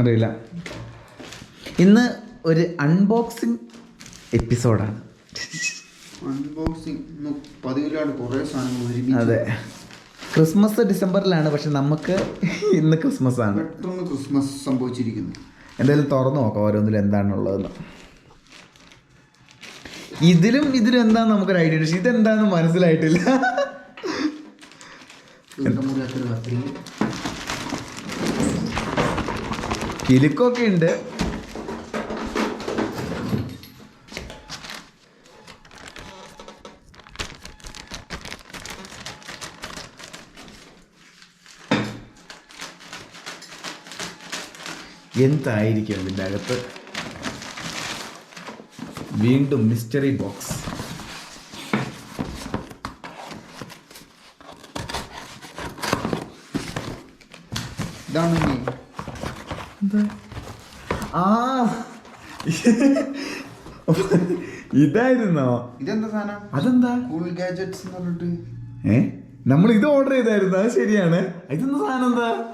അറിയില്ല. ഇന്ന് ഒരു അൺബോക്സിങ് എപ്പിസോഡാണ് അൺബോക്സിങ് അതെ. ക്രിസ്മസ് ഡിസംബറിലാണ് പക്ഷെ നമുക്ക് ഇന്ന് ക്രിസ്മസ് ആണ്. പെട്ടെന്ന് ക്രിസ്മസ് സംഭവിച്ചിരിക്കുന്നു. എന്തായാലും തുറന്നു നോക്കാം ഓരോന്നിലും എന്താണുള്ളതെന്ന്. ഇതിലും ഇതിലും എന്താന്ന് നമുക്കൊരു ഐഡിയ പക്ഷെ ഇതെന്താന്ന് മനസ്സിലായിട്ടില്ല. കിലുക്കൊക്കെ ഉണ്ട്. എന്തായിരിക്കും ഇതിന്റെ അകത്ത്? വീണ്ടും മിസ്റ്ററി ബോക്സ് ഇതാണ് നീ ആ ഇതായിരുന്നോ? ഇതെന്താ സാധനം? അതെന്താ? കൂൾ ഗാജറ്റ്സ് എന്ന് പറഞ്ഞിട്ട്. ഏ? നമ്മൾ ഇത് ഓർഡർ ചെയ്തായിരുന്നു അത് ശരിയാണ്. ഇതെന്താ സാധനം എന്താ?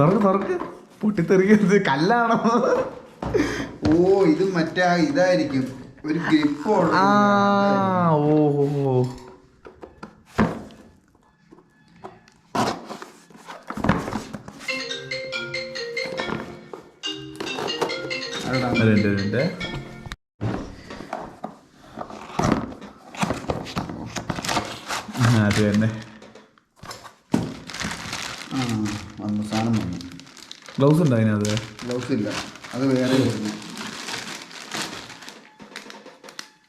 തുറക്ക് തുറക്ക്. പൊട്ടിത്തെറിയത് കല്ലാണോ? ഓ ഇത് മറ്റേ ഇതായിരിക്കും. ഒരു ഗ്രിപ്പ് ആ ഓ. ഓ, ഓ രണ്ട് രണ്ട് അത് തന്നെ. വന്നു സാധനം വന്നു. ഗ്ലൗസ് ഉണ്ടോ അതിനകത്ത്? ഗ്ലൗസ് ഇല്ല. അത് വേറെ വരുന്നു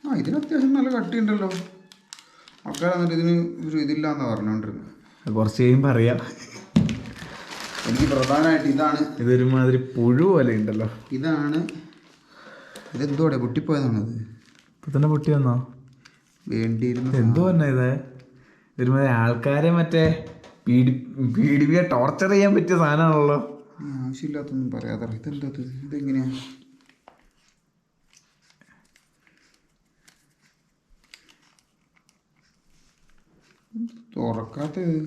ആ ഇതിന് അത്യാവശ്യം നല്ല കട്ടിയുണ്ടല്ലോ ആൾക്കാർ എന്നിട്ട് ഇതിന് ഒരു ഇതില്ലാന്ന് പറഞ്ഞുകൊണ്ടിരുന്നത് കുറച്ച് കഴിയുമ്പോൾ അറിയാം. എനിക്ക് പ്രധാനമായിട്ട് ഇതാണ് ഇതൊരുമാതിരി പുഴു പോലെ ഉണ്ടല്ലോ. ഇതാണ് ഇതെന്തോടെ പൊട്ടിപ്പോയതാണത്? ഇപ്പൊ തന്നെ പൊട്ടി വന്നോ വേണ്ടിയിരുന്നു എന്തോ തന്നെ ഇത്? ഒരുമാതിരി ആൾക്കാരെ മറ്റേ പീഡി പീഡിപ്പിക്കാൻ ടോർച്ചർ ചെയ്യാൻ പറ്റിയ സാധനമാണല്ലോ. ആവശ്യമില്ലാത്തൊന്നും പറയാതെ ഇതെന്താ ഇത്? ഇതെങ്ങനെയാ? തുറക്കാത്തത്?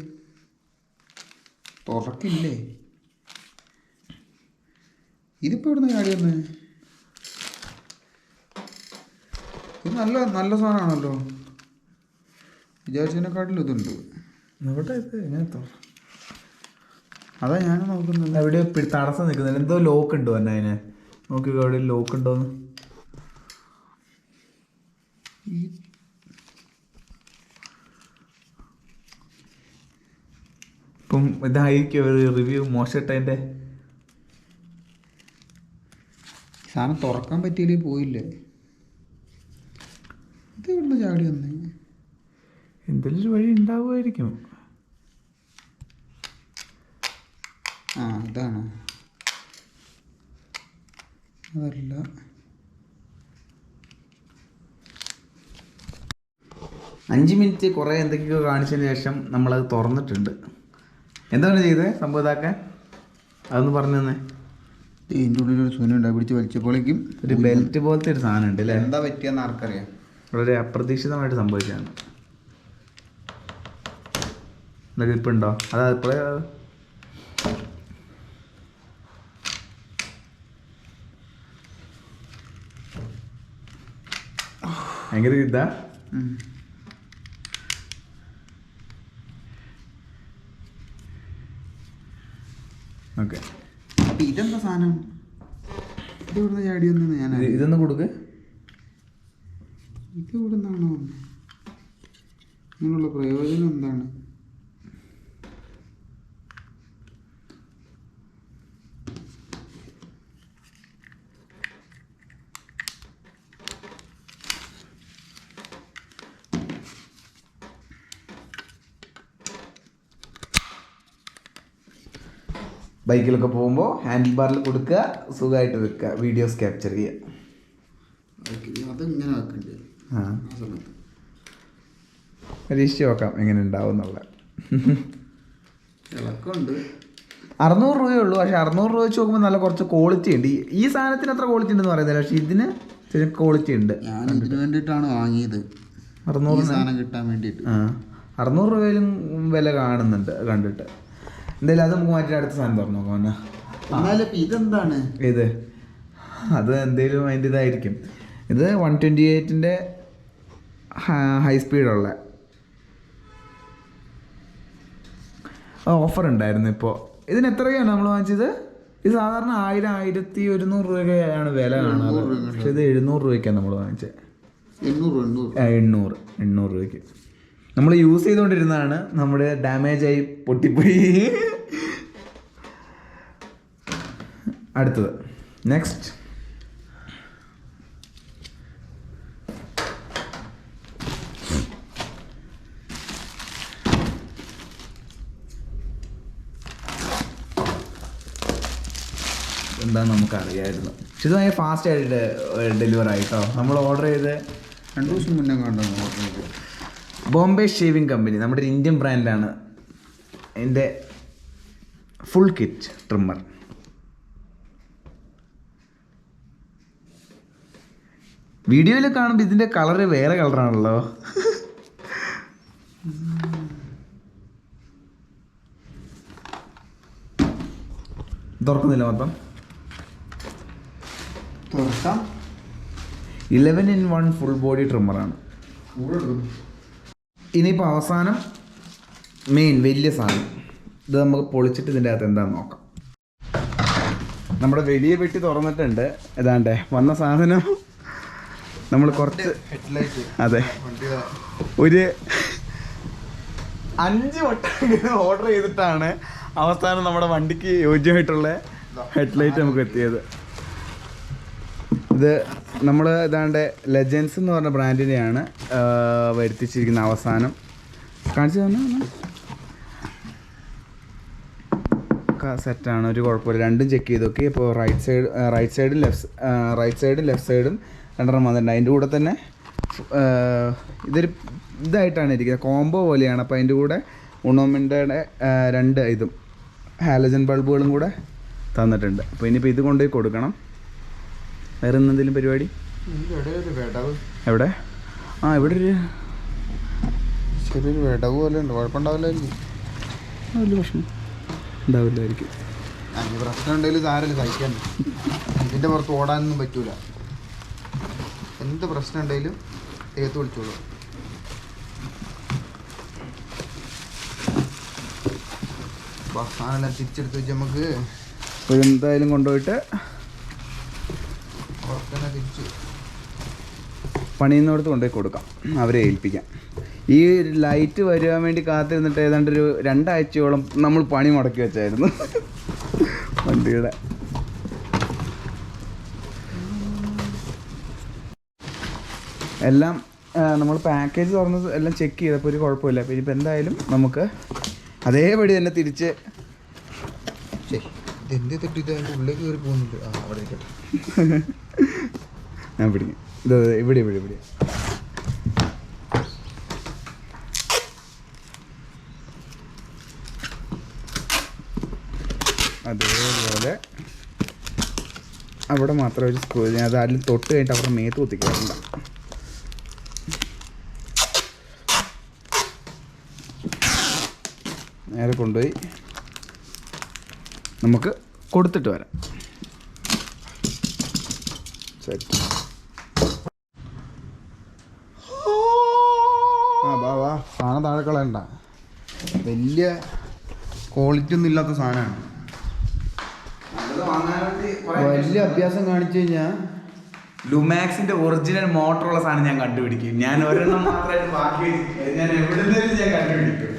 തുറക്കില്ലേ? ഇതിപ്പോ എവിടുന്ന ചാടി വന്ന് ഇത് നല്ല നല്ല സാധനമാണല്ലോ. വിചാരിച്ചതിനെക്കാട്ടിലും ഇതുണ്ട്. എവിടെ ഇത് എങ്ങനെ അതാ ഞാൻ നോക്കുന്നത്. എവിടെ തടസ്സം നിൽക്കുന്നില്ല. എന്തോ ലോക്ക് ഉണ്ടോ എന്നാ അതിന്. നോക്കി അവിടെ ലോക്ക് ഉണ്ടോന്ന് ഇപ്പം ഇതായിരിക്കും ഒരു റിവ്യൂ മോശമായിട്ടതിന്റെ. സാധനം തുറക്കാൻ പറ്റിയില്ലേ പോയില്ലേ? ഇത് എവിടെ ചാടി വന്നേ എന്തെങ്കിലും വഴി ഉണ്ടാവുമായിരിക്കും. ആ അതാണ്. അതല്ല. അഞ്ച് മിനിറ്റ് കുറേ എന്തൊക്കെയോ കാണിച്ചതിന് ശേഷം നമ്മളത് തുറന്നിട്ടുണ്ട്. എന്താണ് ചെയ്തത് സംഭവം ഇതാക്കാൻ അതൊന്ന് പറഞ്ഞു തന്നെ. ഇതിന്റെ ഉള്ളിൽ ഒരു സുന ഉണ്ട് പിടിച്ച് വലിച്ചപ്പോഴേക്കും ഒരു ബെൽറ്റ് പോലത്തെ ഒരു സാധനം ഉണ്ട് അല്ലേ? എന്താ പറ്റിയെന്ന് ആർക്കറിയാം. വളരെ അപ്രതീക്ഷിതമായിട്ട് സംഭവിച്ചതാണ്. എന്നൊക്കെ ഇപ്പം ഉണ്ടോ? അതാ ഇപ്പോഴേ ഭയങ്കര ഇതാ. ഓക്കെ. ഇതെന്താ സാധനം? ഇത് ഇവിടുന്ന് ചാടി വന്നെന്ന് ഞാൻ. ഇതൊന്ന് കൊടുക്ക്. ഇത് ഇവിടുന്നാണോ ഇതിനുള്ള പ്രയോജനം എന്താണ്? ബൈക്കിലൊക്കെ പോകുമ്പോൾ ഹാൻഡിൽ ബാറിൽ കൊടുക്കുക സുഖമായിട്ട് വെക്കുക വീഡിയോസ് ക്യാപ്ചർ ചെയ്യുക. അതെങ്ങനെ വെക്കണ്ടേ? ആ. പരീക്ഷിച്ച് നോക്കാം എങ്ങനെ ഉണ്ടാവും എന്നുള്ള. ഇളക്കമുണ്ട്. അറുന്നൂറ് രൂപയേ ഉള്ളൂ. പക്ഷെ അറുന്നൂറ് രൂപ വെച്ച് നോക്കുമ്പോൾ നല്ല കുറച്ച് ക്വാളിറ്റി ഉണ്ട്. ഈ- സാധനത്തിന് അത്ര ക്വാളിറ്റി ഉണ്ടെന്ന് പറയുന്നില്ല. പക്ഷെ ഇതിന് ചില ക്വാളിറ്റി ഉണ്ട്. ഞാൻ ഇതിന് വേണ്ടിയിട്ടാണ് വാങ്ങിയത്. അറുന്നൂറ് സാധനം കിട്ടാൻ വേണ്ടിയിട്ട്. ആ. അറുന്നൂറ് രൂപയിലും വില കാണുന്നുണ്ട് കണ്ടിട്ട്. എന്തായാലും അത് നമുക്ക് മാറ്റി അടുത്ത സാധനം തുറന്നു നോക്കാം എന്നാലും ഇതെന്താണ്? ഇത്. അത് എന്തേലും അതിന്റെ ഇതായിരിക്കും ഇത് വൺ ട്വന്റി എയ്റ്റിന്റെ ഹൈ സ്പീഡുള്ള ഓഫർ ഉണ്ടായിരുന്നു ഇപ്പോൾ ഇതിന് എത്രയാണ് നമ്മൾ വാങ്ങിച്ചത്? ഇത് സാധാരണ ആയിരം ആയിരത്തി ഒരുന്നൂറ് രൂപയാണ് വില കാണാറ്. പക്ഷെ ഇത് എഴുന്നൂറ് രൂപയ്ക്കാണ് നമ്മൾ വാങ്ങിച്ചത് എണ്ണൂറ് എണ്ണൂറ്. ആ, എണ്ണൂറ് എണ്ണൂറ് രൂപയ്ക്ക്. നമ്മൾ യൂസ് ചെയ്തുകൊണ്ടിരുന്നതാണ്. നമ്മുടെ ഡാമേജ് ആയി പൊട്ടിപ്പോയി. അടുത്തത്. നെക്സ്റ്റ് എന്താന്ന് നമുക്കറിയായിരുന്നു. പക്ഷെ ഇത് ഭയങ്കര ഫാസ്റ്റ് ആയിട്ട് ഡെലിവർ ആയിട്ടോ? നമ്മൾ ഓർഡർ ചെയ്ത് രണ്ടു ദിവസം മുന്നേ കണ്ടു ഓർഡർ ബോംബെ ഷേവിംഗ് കമ്പനി നമ്മുടെ ഒരു ഇന്ത്യൻ ബ്രാൻഡാണ് എന്റെ ഫുൾ കിറ്റ് ട്രിമ്മർ വീഡിയോയിൽ കാണുമ്പോൾ ഇതിന്റെ കളറ് വേറെ കളറാണല്ലോ തുറക്കുന്നില്ല മൊത്തം. തുറക്കാം. Eleven in one full body ട്രിമ്മറാണ് ഇനിയിപ്പോൾ അവസാനം മെയിൻ വലിയ സാധനം. ഇത് നമുക്ക് പൊളിച്ചിട്ട് ഇതിന്റെ അകത്ത് എന്താണെന്ന് നോക്കാം. നമ്മുടെ വലിയ വെട്ടി തുറന്നിട്ടുണ്ട്. ഏതാണ്ടേ വന്ന സാധനം നമ്മൾ കുറച്ച് അതെ. ഒരു അഞ്ച് വട്ടം ഓർഡർ ചെയ്തിട്ടാണ് അവസാനം നമ്മുടെ വണ്ടിക്ക് യോജ്യമായിട്ടുള്ള ഹെഡ്ലൈറ്റ് നമുക്ക് എത്തിയത്. ഇത് നമ്മൾ ഇതാണ്ട് ലെജൻസ് എന്ന് പറഞ്ഞ ബ്രാൻഡിനെയാണ് വരുത്തിച്ചിരിക്കുന്ന അവസാനം. കാണിച്ചു തന്നെ? സെറ്റാണ് ഒരു കുഴപ്പമില്ല. രണ്ടും ചെക്ക് ചെയ്ത് നോക്കി. ഇപ്പോൾ റൈറ്റ് സൈഡ് റൈറ്റ് സൈഡും ലെഫ്റ്റ് റൈറ്റ് സൈഡും ലെഫ്റ്റ് സൈഡും രണ്ടെണ്ണം വന്നിട്ടുണ്ട്. അതിന്റെ കൂടെ തന്നെ ഇതൊരു ഇതായിട്ടാണ് ഇരിക്കുന്നത്. കോംബോ പോലെയാണ്. അപ്പോൾ അതിന്റെ കൂടെ ഉണോമിന്റെ രണ്ട് ഇതും. ഹാലജൻ ബൾബുകളും കൂടെ തന്നിട്ടുണ്ട്. അപ്പോൾ ഇനിയിപ്പോൾ ഇത് കൊണ്ടുപോയി കൊടുക്കണം. വേറെ എന്തെങ്കിലും പരിപാടി? എവിടെ? ആ ഇവിടെ ഒരു ചെറിയൊരു വിടവ് പോലെ ഉണ്ട്. കുഴപ്പമുണ്ടാവില്ലായിരിക്കും. വലിയ പ്രശ്നം ഉണ്ടാവില്ലായിരിക്കും. അതിന് പ്രശ്നം ഉണ്ടെങ്കിലും സാരല്ല സഹിക്കാൻ ഇതിന്റെ പുറത്ത് ഓടാനൊന്നും പറ്റൂല. എന്ത് പ്രശ്നം ഉണ്ടെങ്കിലും ഏത്ത് വിളിച്ചോളൂ. സാധനം തിരിച്ചെടുത്ത് വെച്ച് നമുക്ക് എന്തായാലും കൊണ്ടുപോയിട്ട് ഉറക്കനെ തിരിച്ച് കൊണ്ടുപോയി കൊടുക്കാം. അവരെ ഏൽപ്പിക്കാം. ഈ ലൈറ്റ് വരുവാൻ വേണ്ടി കാത്തിരുന്നിട്ട് ഏതാണ്ട് ഒരു രണ്ടാഴ്ചയോളം നമ്മൾ പണി മുടക്കി വെച്ചായിരുന്നു. വണ്ടിയുടെ. എല്ലാം നമ്മൾ പാക്കേജ് തുറന്ന് എല്ലാം ചെക്ക് ചെയ്തപ്പോൾ ഒരു കുഴപ്പമില്ല. അപ്പോൾ ഇനിയിപ്പോൾ എന്തായാലും നമുക്ക് അതേപടി തന്നെ തിരിച്ച് ശേ ഇതെന്ത് തെറ്റി ഇത് അതിന്റെ ഉള്ളിലേക്ക് കയറി പോകുന്നുണ്ട്. ആ അവിടെ ഇരിക്കട്ടെ. ഞാൻ പിടിക്കും. ഇത് ഇവിടെ ഇവിടെ ഇവിടെ. അതേപോലെ അവിടെ മാത്രം ഒരു സ്കൂൾ ഞാൻ അത് അതിൽ തൊട്ട് കഴിഞ്ഞിട്ട് അവിടെ മേത്ത് കുത്തിക്കാറുണ്ട് നേരെ കൊണ്ടുപോയി. നമുക്ക് കൊടുത്തിട്ട് വരാം. സെറ്റ് ആ വാ വാ. സാധനം താഴെ കളയണ്ട. വലിയ ക്വാളിറ്റി ഒന്നും ഇല്ലാത്ത സാധനമാണ്. വലിയ അഭ്യാസം കാണിച്ചു കഴിഞ്ഞാൽ ലുമാക്സിന്റെ ഒറിജിനൽ മോട്ടറുള്ള സാധനം ഞാൻ കണ്ടുപിടിക്കും. ഞാൻ ഒരെണ്ണം മാത്രമായിട്ട് ബാക്കി ഞാൻ എവിടെ നിന്നും ഞാൻ കണ്ടുപിടിക്കും.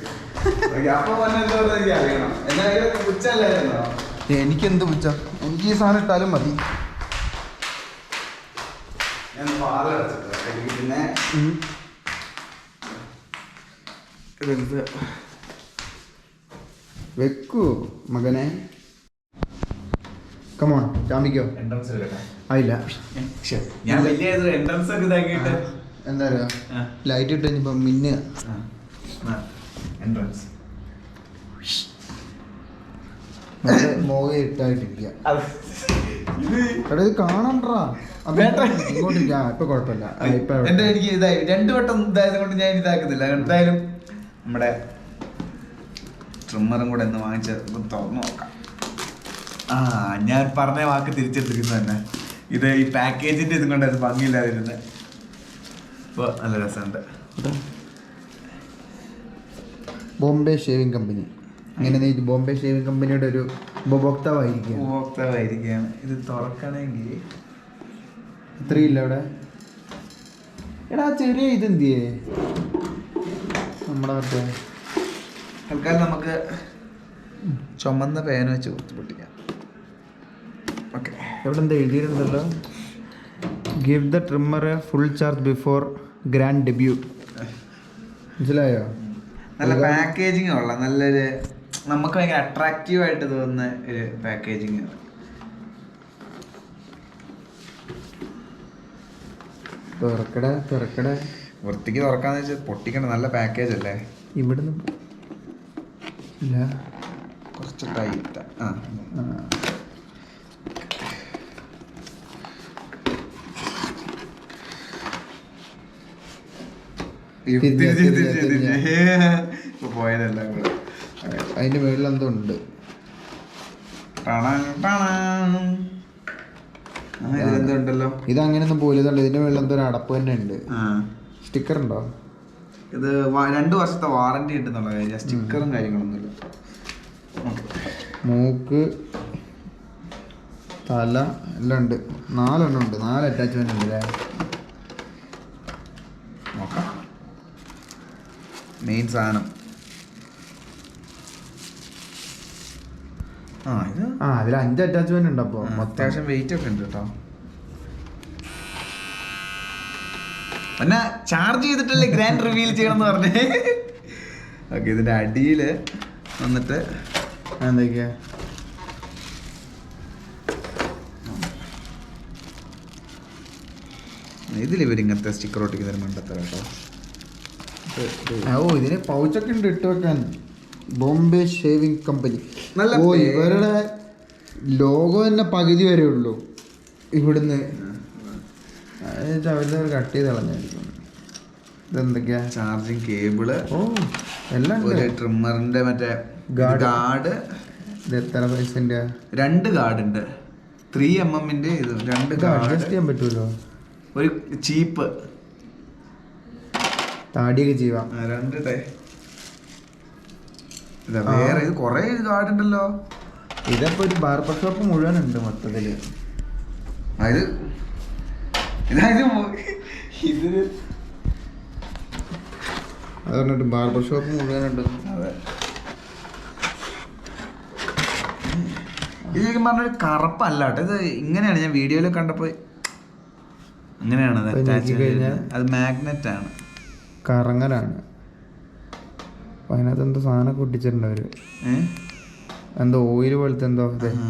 അപ്പൊ അറിയണം. എന്നാലും ഉച്ചല്ലായിരുന്നോ എനിക്കെന്ത് പിച്ച എനിക്ക് ഈ സാധനം ഇട്ടാലും മതി. ഞാൻ എനിക്ക് പിന്നെ ഇതെന്ത്? വെക്കൂ മകനെ. കമോൺ ചാമ്പിക്കോ എൻട്രൻസ് ആയില്ല ഞാൻ വലിയ എൻട്രൻസ് ഒക്കെ ഇതാക്കിയിട്ട്. എന്താ പറയാ ലൈറ്റ് ഇട്ട് കഴിഞ്ഞപ്പോ മിന്നുക. എൻട്രൻസ് നല്ല മോഹ ഇട്ടായിട്ടിരിക്കുക ഇത് കാണണ്ടാ. ഇങ്ങോട്ടിരിക്കാ. ഇപ്പൊ കുഴപ്പമില്ല. ഇപ്പൊ എന്റെ എനിക്ക് ഇതായി. രണ്ടു വട്ടം ഇതായത് കൊണ്ട് ഞാൻ ഇതാക്കുന്നില്ല. എന്തായാലും നമ്മുടെ ട്രിമ്മറും കൂടെ ഒന്ന് വാങ്ങിച്ച് തുറന്നു നോക്കാം. ആ ഞാൻ പറഞ്ഞ വാക്ക് തിരിച്ചെടുത്തിരിക്കുന്നത് തന്നെ. ഇത് ഈ പാക്കേജിന്റെ ഇതും കൊണ്ട് അത് ഭംഗിയില്ലാതിരുന്നത് ഇപ്പോൾ നല്ല രസമുണ്ട്. Bombay shaving company. അങ്ങനെ നീ ബോംബെ ഷേവിംഗ് കമ്പനിയുടെ ഒരു ഉപഭോക്താവായിരിക്കും ഉപഭോക്താവായിരിക്കുകയാണ്. ഇത് തുറക്കണമെങ്കിൽ ഇത്രയില്ല അവിടെ? എടാ ചെറിയ ഇതെന്തിയേ? നമ്മുടെ മറ്റേ തൽക്കാലം നമുക്ക് ചുമന്ന പേന വെച്ച് കുറച്ച് പൊട്ടിക്കാം. ഓക്കെ. എവിടെ എന്താ എഴുതിയിട്ടുണ്ടല്ലോ give the trimmer full charge before grand debut മനസ്സിലായോ? നല്ല പാക്കേജിങ് ഉള്ള നല്ലൊരു നമുക്ക് ഭയങ്കര അട്രാക്റ്റീവ് ആയിട്ട് തോന്നുന്ന ഒരു പാക്കേജിങ് തുറക്കട തുറക്കട. വൃത്തിക്ക് തുറക്കാന്ന് വെച്ചാൽ പൊട്ടിക്കണ്ട നല്ല പാക്കേജ് അല്ലേ? ഇവിടുന്ന് ഇല്ല. കുറച്ച് ടൈറ്റ് ആ. പോയതെല്ലാം കൂടെ അതിന്റെ മുകളിൽ എന്തോ ഉണ്ട്. ഇത് അങ്ങനെയൊന്നും പോലുന്നുണ്ട് ഇതിന്റെ മുകളിൽ എന്തോ ഒരു അടപ്പ് തന്നെ ഉണ്ട്. സ്റ്റിക്കർ ഉണ്ടോ? ഇത് രണ്ടു രണ്ട് വർഷത്തെ വാറന്റി ഉണ്ടെന്നുള്ള കാര്യം. സ്റ്റിക്കറും കാര്യങ്ങളൊന്നും ഇല്ല. മൂക്ക് തല എല്ലാം ഉണ്ട്. നാലെണ്ണം ഉണ്ട്. നാല് അറ്റാച്ച്മെന്റ് ഉണ്ട് അല്ലേ? നോക്കാം. മെയിൻ സാധനം. ആ ഇത്? ആ അതിൽ അഞ്ച് അറ്റാച്ച്മെന്റ് ഉണ്ട് അപ്പോൾ അത്യാവശ്യം വെയിറ്റ് ഒക്കെ ഉണ്ട് കേട്ടോ പിന്നെ ചാർജ് ചെയ്തിട്ടല്ലേ ഗ്രാൻഡ് റിവീൽ ചെയ്യണം എന്ന് പറഞ്ഞേ? ഓക്കെ ഇതിന്റെ അടിയിൽ വന്നിട്ട് എന്തൊക്കെയാ? ഇതിൽ ഇവർ ഇങ്ങനത്തെ സ്റ്റിക്കർ ഒട്ടിക്കുന്ന മണ്ടത്തര കേട്ടോ ഓ ഇതിന് പൗച്ചൊക്കെ ഉണ്ട് ഇട്ട് വെക്കാൻ. Bombay shaving company. നല്ല ഓ ഇവരുടെ ലോഗോ തന്നെ പകുതി വരെ ഉള്ളൂ. ഇവിടുന്ന്. അവരുടെ കട്ട് ചെയ്ത് കളഞ്ഞായിരിക്കും. ഇതെന്തൊക്കെയാ? Charging cable. ഓ എല്ലാം ഒരു ട്രിമ്മറിന്റെ മറ്റേ. ഗാർഡ്. ഇത് എത്ര പൈസന്റെ? രണ്ട് ഗാർഡ് ഉണ്ട് ത്രീ എം എമ്മിന്റെ ഇത്. രണ്ട് ഗാർഡ്. അഡ്ജസ്റ്റ് ഗാർഡ് ചെയ്യാൻ പറ്റുമല്ലോ ഒരു ചീപ്പ്. താടിയൊക്കെ ചെയ്യാം രണ്ട് ടൈ ഇതാ വേറെ ഇത് കൊറേ ഗാർഡ് ഉണ്ടല്ലോ ഇതപ്പോ ഒരു ബാർബർ ഷോപ്പ് മുഴുവൻ ഉണ്ട് മൊത്തത്തിൽ. അതായത് ഇതായത് മോ- ഇത് അത് പറഞ്ഞിട്ട് ബാർബർ ഷോപ്പ് മുഴുവൻ ഉണ്ട് അതെ. ഇത് ശരിക്കും പറഞ്ഞൊരു കറുപ്പല്ല കേട്ടോ. ഇത് ഇങ്ങനെയാണ് ഞാൻ വീഡിയോയിൽ കണ്ടപ്പോ അങ്ങനെയാണ് അത് ചെയ്തിരിക്കുന്നത്. അത് മാഗ്നറ്റ് ആണ്. കറങ്ങലാണ്. അപ്പൊ അതിനകത്ത് എന്തോ സാധനമൊക്കെ ഏ? എന്തോ ഓയിൽ പോലത്തെ എന്തോ അതെ ആ.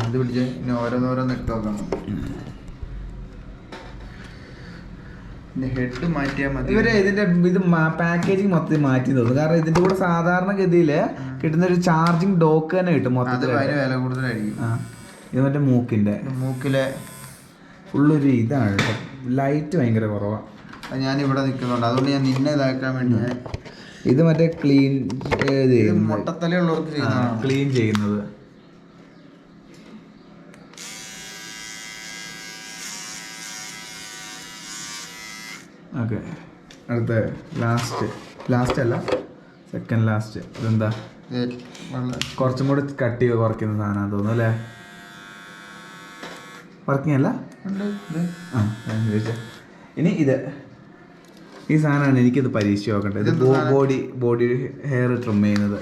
അത് പിടിച്ച് പിന്നെ ഓരോന്നോരോന്ന് എടുത്ത് നോക്കണം ഹെഡ് മാറ്റിയാൽ മതി. ഇവർ ഇതിന്റെ ഇത് പാക്കേജിങ് മൊത്തത്തിൽ മാറ്റി തോന്നുന്നു. കാരണം ഇതിന്റെ കൂടെ സാധാരണഗതിയിൽ കിട്ടുന്ന ഒരു ചാർജിങ് ഡോക്ക് തന്നെ കിട്ടും മൊത്തത്തിൽ വില കൂടുതലായിരിക്കും. ഇത് മറ്റേ മൂക്കിന്റെ. മൂക്കിലെ ഫുള്ളൊരു ഇതാണ് കേട്ടോ. ലൈറ്റ് ഭയങ്കര കുറവാണ് അത് ഞാൻ ഇവിടെ നിൽക്കുന്നുണ്ട്. അതുകൊണ്ട് ഞാൻ നിന്നെ ഇതാക്കാൻ വേണ്ടി ഞാൻ ഇത് മറ്റേ ക്ലീൻ ഇത് മുട്ടത്തലയുള്ളവർക്ക് ചെയ്യുന്നതാണ്. ക്ലീൻ ചെയ്യുന്നത്. ഓക്കെ അടുത്ത ലാസ്റ്റ് ലാസ്റ്റ് അല്ല. സെക്കൻഡ് ലാസ്റ്റ് ഇതെന്താ? കുറച്ചും കൂടി കട്ടി കുറയ്ക്കുന്ന സാധനം തോന്നുന്നു അല്ലേ? വർക്കിംഗ് അല്ല? ആ ഇനി ഇത്. ഈ സാധനമാണ് എനിക്കിത് പരീക്ഷിച്ച് നോക്കേണ്ടത് ഇത്? ബോഡി ബോഡി ഹെയർ ട്രിം ചെയ്യുന്നത്.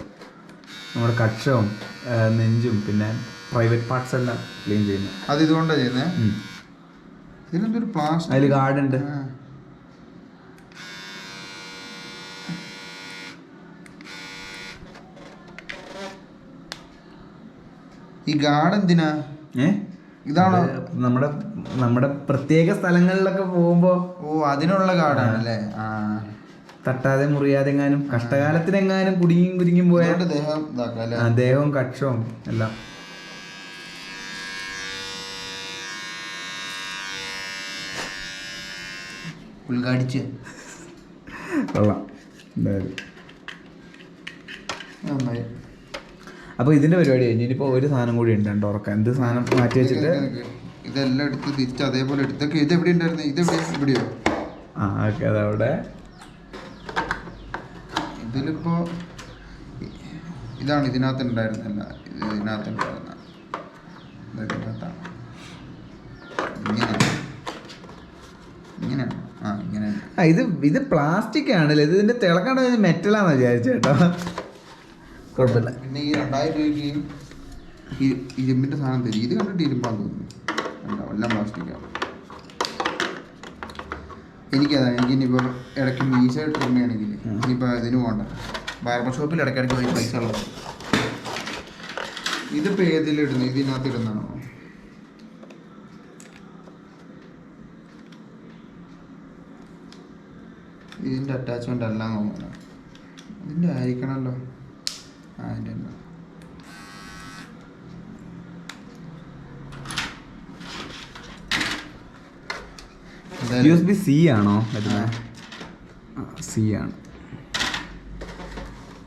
നമ്മുടെ കക്ഷവും നെഞ്ചും പിന്നെ പ്രൈവറ്റ് പാർട്സ് എല്ലാം ക്ലീൻ ചെയ്യുന്നത്. അത് ഇതുകൊണ്ടാണ് ചെയ്യുന്നത് പ്ലാസ്റ്റിക് അതിൽ ഗാർഡ് ഉണ്ട് ഈ ഗാർഡ് എന്തിനാ ഏ? ഇതാണോ? ഇത് നമ്മുടെ നമ്മുടെ പ്രത്യേക സ്ഥലങ്ങളിലൊക്കെ പോകുമ്പോൾ ഓ അതിനുള്ള കാടാണ് അല്ലേ? തട്ടാതെ മുറിയാതെ എങ്ങാനും കഷ്ടകാലത്തിനെങ്ങാനും കുടുങ്ങിയും കുരുങ്ങിയും പോയാൽ ദേഹവും കക്ഷവും എല്ലാം. ഉദ്ഘാടിച്ച്. കൊള്ളാം. എന്തായാലും. നന്നായി. അപ്പോൾ ഇതിന്റെ പരിപാടി കഴിഞ്ഞു ഇനിയിപ്പോൾ ഒരു സാധനം കൂടി ഉണ്ട് കേട്ടോ ഉറക്കം. എന്ത് സാധനം മാറ്റി വെച്ചിട്ട്? ഇതെല്ലാം എടുത്ത് തിരിച്ച് അതേപോലെ എടുത്തൊക്കെ ഇത് എവിടെ ഉണ്ടായിരുന്നു? ഇത് എവിടെ ഇവിടെയോ? ആ ഓക്കെ അതവിടെ ഇതിലിപ്പോ ഇതാണ് ഇതിനകത്ത് ഉണ്ടായിരുന്നില്ല. ഇത് ഇതിനകത്ത് ഉണ്ടായിരുന്ന. ഇത് ഇതിനകത്താണ്. ഇങ്ങനെയാണ്. ഇങ്ങനെയാണ്. ആ ഇങ്ങനെ. ആ ഇത് ഇത് പ്ലാസ്റ്റിക് ആണല്ലേ? ഇത് ഇതിന്റെ തിളക്കണ്ട മെറ്റലാന്ന് വിചാരിച്ചു കേട്ടോ. കുഴപ്പമില്ല. പിന്നെ ഈ രണ്ടായിരം രൂപയ്ക്ക് ഈ ഇരുമ്പിന്റെ സാധനം തരും. ഇത് കണ്ടിട്ട് ഇരുമ്പാന്ന് തോന്നുന്നു. എല്ലാം പ്ലാസ്റ്റിക്കാണ് എനിക്കതാ ഇനിയിപ്പോൾ ഇടയ്ക്ക് മീശ ട്രിമ്മയാണെങ്കിൽ ഇനിയിപ്പോൾ ഇതിന് പോകണ്ട ബാർബർ ഷോപ്പിൽ ഇടയ്ക്കിടയ്ക്ക് പോയി പൈസ ഉള്ളത്. ഇതിപ്പോൾ ഏതിലിടുന്നു ഇതിനകത്ത് ഇടുന്നതാണോ? ഇതിന്റെ അറ്റാച്ച്മെന്റ് അല്ല തോന്നുന്നു. ഇതിന്റെ ആയിരിക്കണമല്ലോ ആ അതിന്റെ know. U S B C ആണോ സി ആണ്.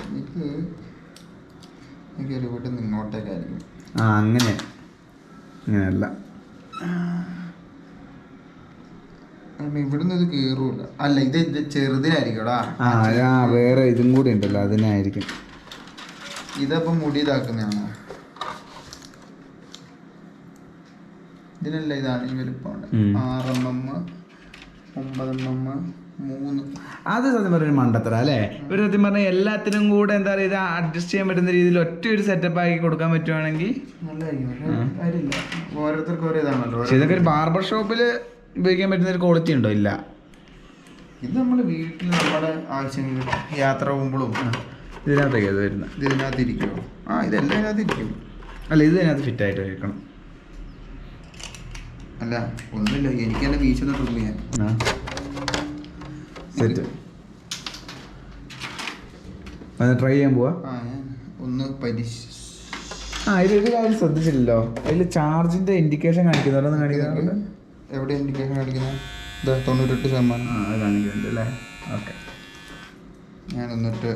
എനിക്ക് എനിക്കൊരു വീട്ടിൽ നിന്ന് ഇങ്ങോട്ടേക്കായിരിക്കും ആ അങ്ങനെ. അങ്ങനെയല്ല ഇവിടുന്ന് ഇത് കയറൂല അല്ല ഇത് ചെറുതിനായിരിക്കും വേറെ ഇതും കൂടി ഉണ്ടല്ലോ അതിനായിരിക്കും. ഇതപ്പം മുടി ഇതാക്കുന്നതാണോ ഇതിനല്ല ഇതാണ് ഈ വലുപ്പമാണ്. ആറ് എം എം ഒമ്പത് എം എം മൂന്ന്. അത് സത്യം പറഞ്ഞ മണ്ടത്തര അല്ലേ? ഒരു സത്യം പറഞ്ഞാൽ എല്ലാത്തിനും കൂടെ എന്താ പറയുക ഇത് അഡ്ജസ്റ്റ് ചെയ്യാൻ പറ്റുന്ന രീതിയിൽ ഒറ്റ ഒരു സെറ്റപ്പ് ആക്കി കൊടുക്കാൻ പറ്റുവാണെങ്കിൽ ഓരോരുത്തർക്കും ഓരോ ഇതാണല്ലോ. പക്ഷെ ഇതൊക്കെ ഒരു ബാർബർ ഷോപ്പിൽ ഉപയോഗിക്കാൻ പറ്റുന്ന ഒരു ക്വാളിറ്റി ഉണ്ടോ? ഇല്ല. ഇത് നമ്മൾ വീട്ടിൽ നമ്മുടെ ആവശ്യങ്ങൾ യാത്ര പോകുമ്പോഴും ഇതിനകത്തൊക്കെ അത് വരുന്നത്. ഇത് ഇതിനകത്ത് ഇരിക്കുമോ ആ ഇതെല്ലാം ഇതിനകത്ത് ഇരിക്കും അല്ല ഇത് ഇതിനകത്ത് ഫിറ്റ് ആയിട്ട് വെക്കണം. അല്ല ഒന്നുമില്ല എനിക്ക് തന്നെ വീശൊന്ന് ട്രിം ചെയ്യാൻ. ആ. സെറ്റ് അത് ട്രൈ ചെയ്യാൻ പോവാ. ഒന്ന് പരിശ ആ ഇത് ഒരു കാര്യം ശ്രദ്ധിച്ചില്ലല്ലോ. അതിൽ ചാർജിന്റെ ഇൻഡിക്കേഷൻ കാണിക്കുന്നുണ്ടോ കാണിക്കുന്നുണ്ട്? എവിടെ ഇൻഡിക്കേഷൻ കാണിക്കുന്നത്? ഇതാ തൊണ്ണൂറ്റെട്ട് ശതമാനം. ആ കാണിക്കുന്നുണ്ട് അല്ലേ? ഓക്കെ. ഞാൻ എന്നിട്ട്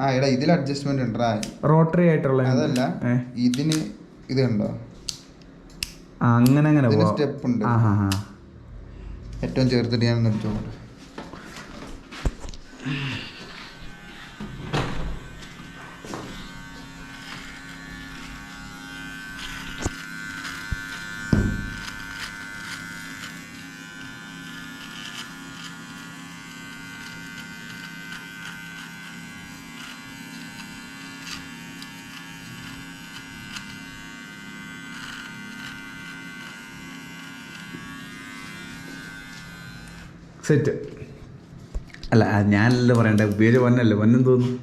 ആ എടാ ഇതിൽ അഡ്ജസ്റ്റ്മെന്റ് ഉണ്ടാ റോട്ടറി ആയിട്ടുള്ള അതല്ല? ഇതിന് ഇത് കണ്ടോ? അങ്ങനെ അങ്ങനെ സ്റ്റെപ്പ് ഉണ്ട്. ഏറ്റവും ചേർത്തിട്ട് ഞാൻ നിർത്തിക്കോട്ടെ സെറ്റ് അല്ല ഞാനല്ല പറയണ്ട? പേര് പൊന്നല്ലേ? പൊന്നും തോന്നുന്നു.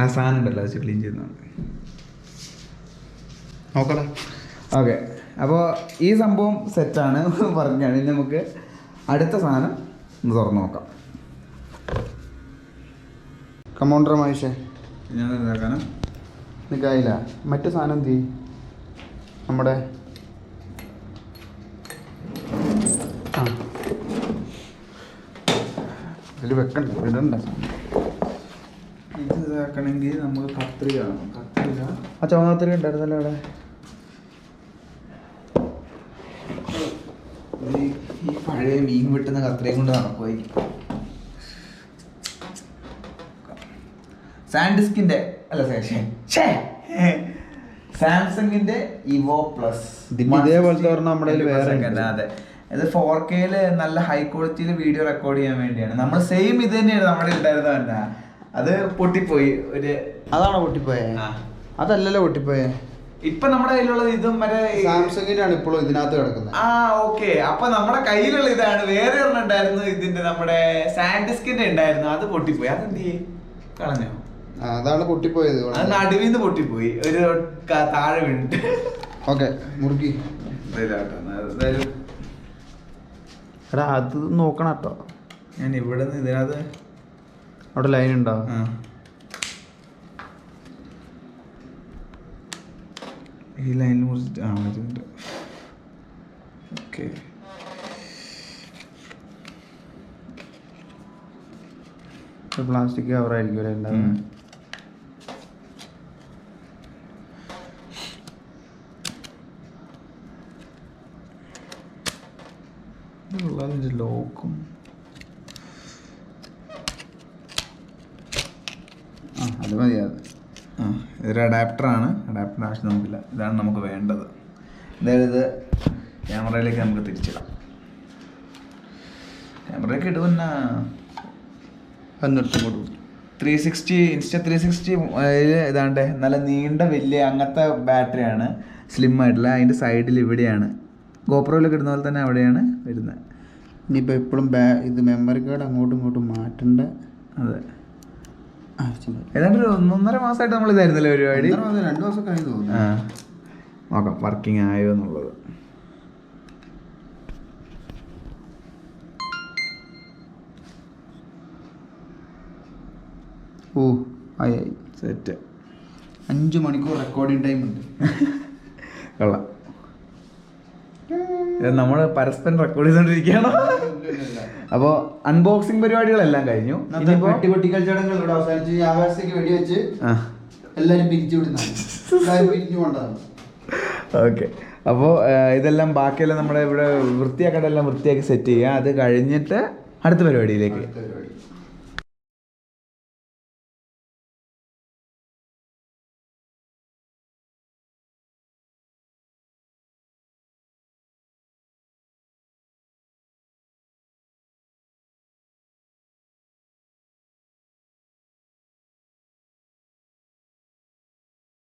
ആ സാധനം ഉണ്ടല്ലോ അത് ക്ലീൻ ചെയ്യുന്നതാണ് നോക്കടാ. ഓക്കെ അപ്പോൾ ഈ സംഭവം സെറ്റാണ് പറഞ്ഞാണ് ഇനി നമുക്ക് അടുത്ത സാധനം തുറന്ന് നോക്കാം. കമൗണ്ടർ മഹേഷേ ഞാൻ ഇതാക്കാനും നിൽക്കായില്ല മറ്റു സാധനം എന്ത് നമ്മുടെ ആ ഇതിൽ വെക്കണ്ട ഇടണ്ട. ഇത് ഇതാക്കണമെങ്കിൽ നമ്മൾ കത്രിക കത്രിക. ആ ചുവന്നത്തിരി ഉണ്ടായിരുന്നല്ലോ അവിടെ. ഇത് ഈ പഴയ മീൻ വെട്ടുന്ന കത്രയും കൊണ്ട് നടക്കുമായി സാൻഡിസ്കിന്റെ അല്ല സാംസങ്ങിന്റെ ഇവോ പ്ലസ്. ഇതേപോലത്തെ നമ്മുടെ വേറെ. അതെ. ഇത് ഫോർ കെയിൽ നല്ല ഹൈ ക്വാളിറ്റിയിൽ വീഡിയോ റെക്കോർഡ് ചെയ്യാൻ വേണ്ടിയാണ്. നമ്മൾ സെയിം ഇത് തന്നെയാണ് നമ്മുടെ ഉണ്ടായിരുന്നത് തന്നെ അത് പൊട്ടിപ്പോയി. ഒരു അതാണ് പൊട്ടിപ്പോയെ? ആ. അതല്ലല്ലോ പൊട്ടിപ്പോയെ? ഇപ്പൊ നമ്മുടെ കയ്യിലുള്ളത് ഇതും മറ്റേ സാംസങ്ങിനാണ് സാംസങ്ങിന്റെ ആണ് ഇപ്പോഴും ഇതിനകത്ത് കിടക്കുന്നത്. ആ ഓക്കെ അപ്പൊ നമ്മുടെ കയ്യിലുള്ള ഇതാണ്. വേറെ ഒരെണ്ണം ഉണ്ടായിരുന്നു. ഇതിന്റെ നമ്മുടെ സാൻഡിസ്കിന്റെ ഉണ്ടായിരുന്നു. അത് പൊട്ടിപ്പോയി. അതെന്ത് ചെയ്യും? കളഞ്ഞോ? അതാണ് പൊട്ടിപ്പോയത്. അത് നടുവിന്ന് പൊട്ടിപ്പോയി. ഒരു താഴെ വീണിട്ട്. ഓക്കെ മുറുക്കി. എന്തായാലും എടാ അത് നോക്കണം കേട്ടോ ഞാൻ ഇവിടെ നിന്ന് ഇതിനകത്ത്? അവിടെ ലൈൻ ഉണ്ടോ? ഈ ലൈനിൽ മുറിച്ചിട്ട് ആ ഇതുണ്ട് ഓക്കെ പ്ലാസ്റ്റിക് കവറായിരിക്കും അല്ലേ ഉണ്ടാവുന്നത് ഇതാണ് നമുക്ക് വേണ്ടത്. എന്തായാലും ഇത് ക്യാമറയിലേക്ക് നമുക്ക് തിരിച്ചിടാം. ക്യാമറയിലേക്ക് എന്നിട്ട് കൊടുക്കും. Three sixty insta three sixty ഇതാണ്ട്. നല്ല നീണ്ട വലിയ അങ്ങനത്തെ ബാറ്ററിയാണ് സ്ലിം ആയിട്ടുള്ള. അതിന്റെ സൈഡിൽ ഇവിടെയാണ്. ഗോപ്രോയിലൊക്കെ ഇടുന്ന പോലെ തന്നെ അവിടെയാണ് വരുന്നത്. ഇനിയിപ്പോൾ എപ്പോഴും ബാ ഇത് മെമ്മറി കാർഡ് അങ്ങോട്ടും ഇങ്ങോട്ടും മാറ്റേണ്ട. അതെ. ഏതാണ്ട് ഒരു ഒന്നൊന്നര മാസമായിട്ട് നമ്മൾ ഇതായിരുന്നല്ലോ പരിപാടി? രണ്ടു മാസം രണ്ട് മാസം കഴിഞ്ഞ് തോന്നുന്നു നോക്കാം വർക്കിംഗ് ആയോ എന്നുള്ളത്. ഓ ആയി ആയി സെറ്റ്. അഞ്ച് മണിക്കൂർ റെക്കോർഡിംഗ് ടൈം ഉണ്ട്. കൊള്ളാം. നമ്മൾ പരസ്പരം റെക്കോർഡ് ചെയ്തോണ്ടിരിക്കുകയാണ് അപ്പോൾ അൺബോക്സിംഗ് പരിപാടികളെല്ലാം കഴിഞ്ഞു. ചടങ്ങുകൾ ഇവിടെ അവസാനിച്ച് ആകാശത്തേക്ക് വെടിവെച്ച് പിരിച്ചു വിടുന്നതാണ് എല്ലാവരും പിരിഞ്ഞു കൊണ്ടാണ് ഓക്കെ അപ്പോൾ ഇതെല്ലാം ബാക്കിയെല്ലാം നമ്മുടെ ഇവിടെ വൃത്തിയാക്കേണ്ടതെല്ലാം വൃത്തിയാക്കി സെറ്റ് ചെയ്യുക. അത് കഴിഞ്ഞിട്ട് അടുത്ത പരിപാടിയിലേക്ക്.